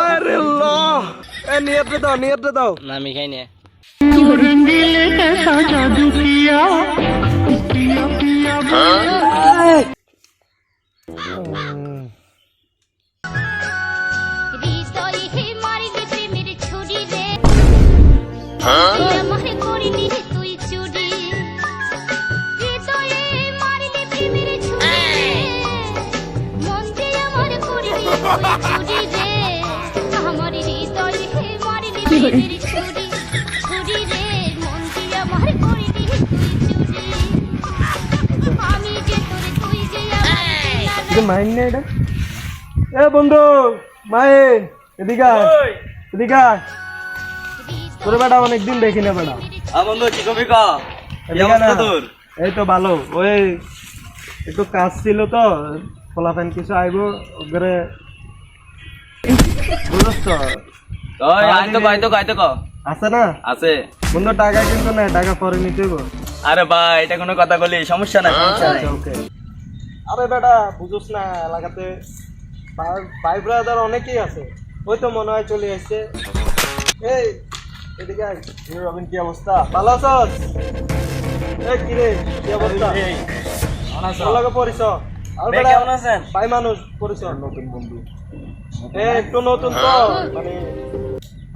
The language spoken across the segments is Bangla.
আরে ল। এ নিয়তে দাও নিয়তে দাও। না আমি খাই না। মাইন না এটা। এ বন্ধু মাইন এদিকে এদিকে তোর বেটা অনেকদিন দেখি না বেটা। আ বন্ধু কি কবি কা? এদিকে এই তো ভালো। ওই একটু কাজ ছিল তো ফলাফেন কিছু আইবো ওগরে বুঝছ? তো ওই আই তো কই তো কই তো আছে না আছে বন্ধু টাকা কিন্তু না টাকা পরে নিতে হইব আরে ভাই এটা কোনো কথা বলি সমস্যা নাই সমস্যা নাই আচ্ছা ওকে আরে বেটা বুঝুস না এলাকাতে ভাই- ব্রাদার অনেকেই আছে ওই তো মনে হয় চলে এসছে এই এদিকে আয়। রবিন কি অবস্থা ভালো আছস এই কি রে কি অবস্থা ভালো ভাই, কেমন আছেন? ভাই মানুষ পরিচ নতুন বন্ধু। এ একটু নতুন তো মানে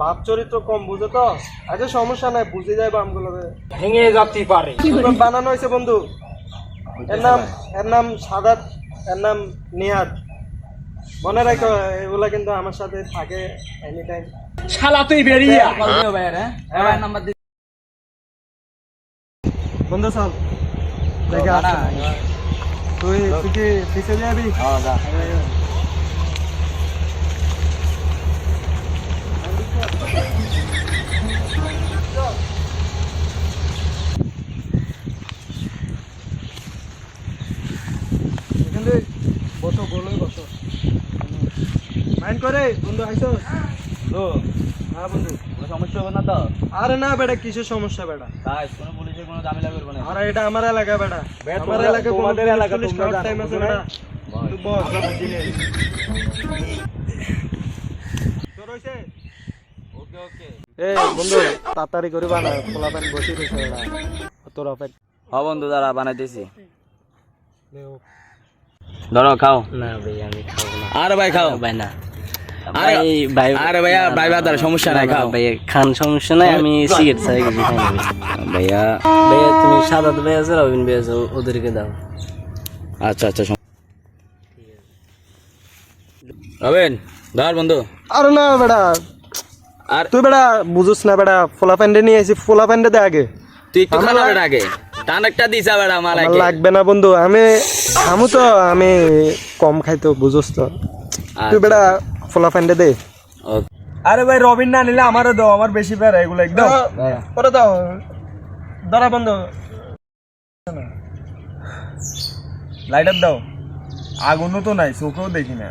বাপ চরিত্র কম বুঝে তো? আচ্ছা সমস্যা নাই বুঝে যাইবো আমগুলোকে। ভেঙে যাতে পারে। বানানো হয়েছে বন্ধু। এর নাম এর নাম সাদাত এর নাম নিহাদ মনে রাখো এগুলা কিন্তু আমার সাথে থাকে এনি টাইম শালা তুই বেরিয়ে হ্যাঁ। নাম্বার বন্ধু চল দেখে আসছে তুই কি পিছিয়ে যাবি? হ্যাঁ যা। বসো বলোই বসো। মাইন্ড করে বন্ধু তো হ্যাঁ বন্ধু। সমস্যা হবে না তো? আরে না বেটা কিসের সমস্যা বেটা? তাই কোনো পুলিশের কোনো ঝামেলা করবে না। আরে এটা আমার এলাকা বেটা। আমার এলাকা তোমাদের এলাকা তোমরা টাইম আছে বেটা। না? তুই বস তোর হইছে? ওকে ওকে। এ বন্ধু তাড়াতাড়ি করে বানা পোলা প্যান্ট বসে রয়েছে এরা তোর অপেক হ্যাঁ বন্ধু দাঁড়া বানাইতেছি ধরো খাও। না ভাই আমি খাব না। আরে ভাই খাও। ভাই না। আরে ভাই ভাই আরে ভাইয়া ভাই বাদার সমস্যা নাই খাও। ভাই খান সমস্যা নাই আমি সিগারেট চাই কিছু খাই না ভাই। ভাইয়া ভাইয়া তুমি সাদাত ভাই আছে রবিন ভাই আছে ওদেরকে দাও। আচ্ছা আচ্ছা সম- ধর বন্ধু। আরে না বেটা। আর তুই বেটা বুঝুস না বেটা ফোলা প্যান্টে নিয়ে এসি ফোলা প্যান্টে দে আগে। তুই আগে। টান একটা দিছা বেড়া আমার লাগবে না বন্ধু আমি খামু তো আমি কম খাই তো বুঝুস তো। তুই বেটা ফোলা প্যান্টে দে আরে ভাই রবিন না নিলে আমারও দাও আমার বেশি প্যারা এগুলো একদম। করে দাও। ধরা বন্ধ। লাইটার দাও। আগুনও তো নাই চোখেও দেখি না।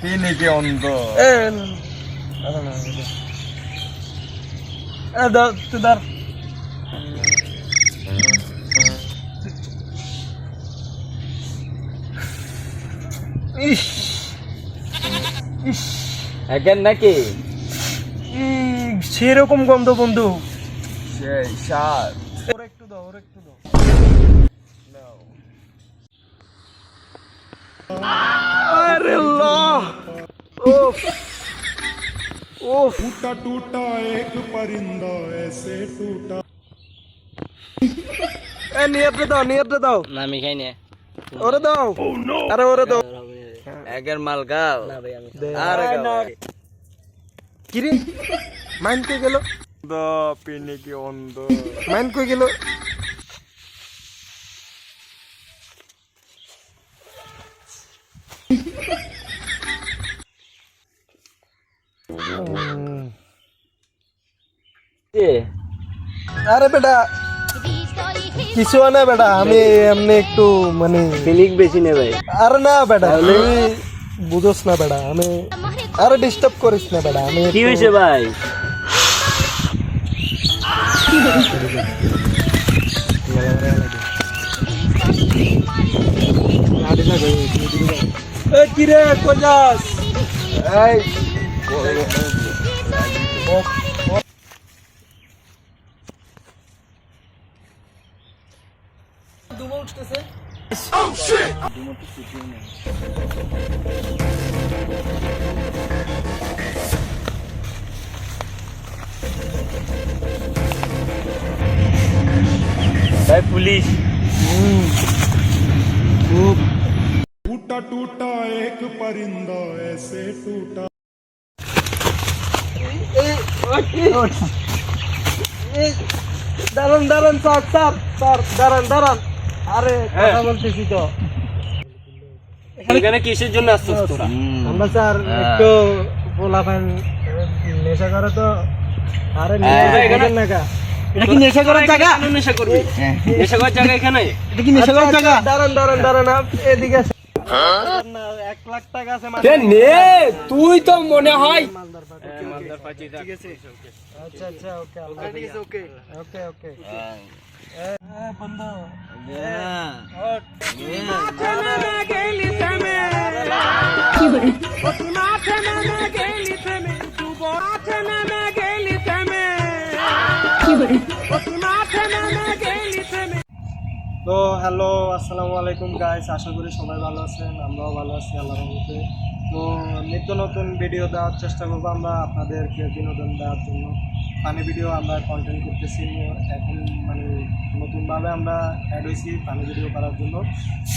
কি নাকি অন্ধ। তুই ধর। ইস। এখন নাকি ই, সেরকম গন্ধ বন্ধু সেই সাত ওর একটু দাও ওর একটু দাও আরে লা ওফ ওফ टूटा टूटा एक परिंदा ऐसे टूटा এ নিয়তে দাও নিয়তে দাও না আমি খাই না ওরে দাও আরে ওরে দাও একের মাল খাও না ভাই আমি আরে খাও। কিরে মাইন কই গেল অন্ধ পিনে কি অন্ধ মাইন কই গেল কি? আরে বেটা হৃদয়ে হে কিছু না বেটা আমি এমনি একটু মানে ফিলিক বেশি নে ভাই আরে না বেটা তুই বুঝোস না বেটা আমি আমারে আরে ডিস্টার্ব করিস না বেটা আমি কি একটু- হয়েছে ভাই এ কি রে কই যাস এই আসতেছে পুলিশ। টুটা টুটা এক পরিন্দা এসে টুটা দাঁড়ান দাঁড়ান স্যার স্যার স্যার দাঁড়ান দাঁড়ান আরে কথা বলতেছি তো। এখানে কিসের জন্য আসছিস তোরা? আমরা স্যার একটু পোলাপান নেশা করে তো। আরে নেশা করেন না কা এটা কি নেশা করার জায়গা? নেশা করবি? নেশা করার জায়গা এখানে? এটা কি নেশা করার জায়গা? দাঁড়ান দাঁড়ান দাঁড়ান আপ- এদিকে এক লাখ টাকা আছে মাত্র। তুই তো মনে হয় আচ্ছা আচ্ছা ওকে ওকে ওকে। ওকে তো হ্যালো আসসালামু আলাইকুম গাইস আশা করি সবাই ভালো আছেন, আমরাও ভালো আছি, আল্লাহর রহমতে। তো নিত্য নতুন ভিডিও দেওয়ার চেষ্টা করব আমরা আপনাদেরকে বিনোদন দেওয়ার জন্য। ফানি ভিডিও আমরা কন্টেন্ট করতেছি, এখন মানে নতুনভাবে আমরা অ্যাড হয়েছি ফানি ভিডিও করার জন্য।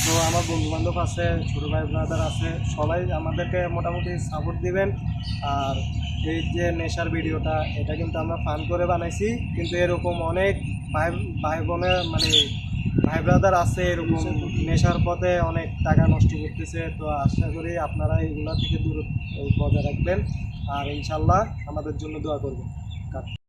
তো আমার বন্ধু বান্ধব আছে, ছোটো ভাই ব্রাদার আছে, সবাই আমাদেরকে মোটামুটি সাপোর্ট দিবেন। আর এই যে নেশার ভিডিওটা, এটা কিন্তু আমরা ফান করে বানাইছি। কিন্তু এরকম অনেক ভাই ভাই বোনের মানে ভাই ব্রাদার আছে, এরকম নেশার পথে অনেক টাকা নষ্ট করতেছে। তো আশা করি আপনারা এগুলা থেকে দূর বজায় রাখবেন। আর ইনশাল্লাহ আমাদের জন্য দোয়া করবেন। নমস্কার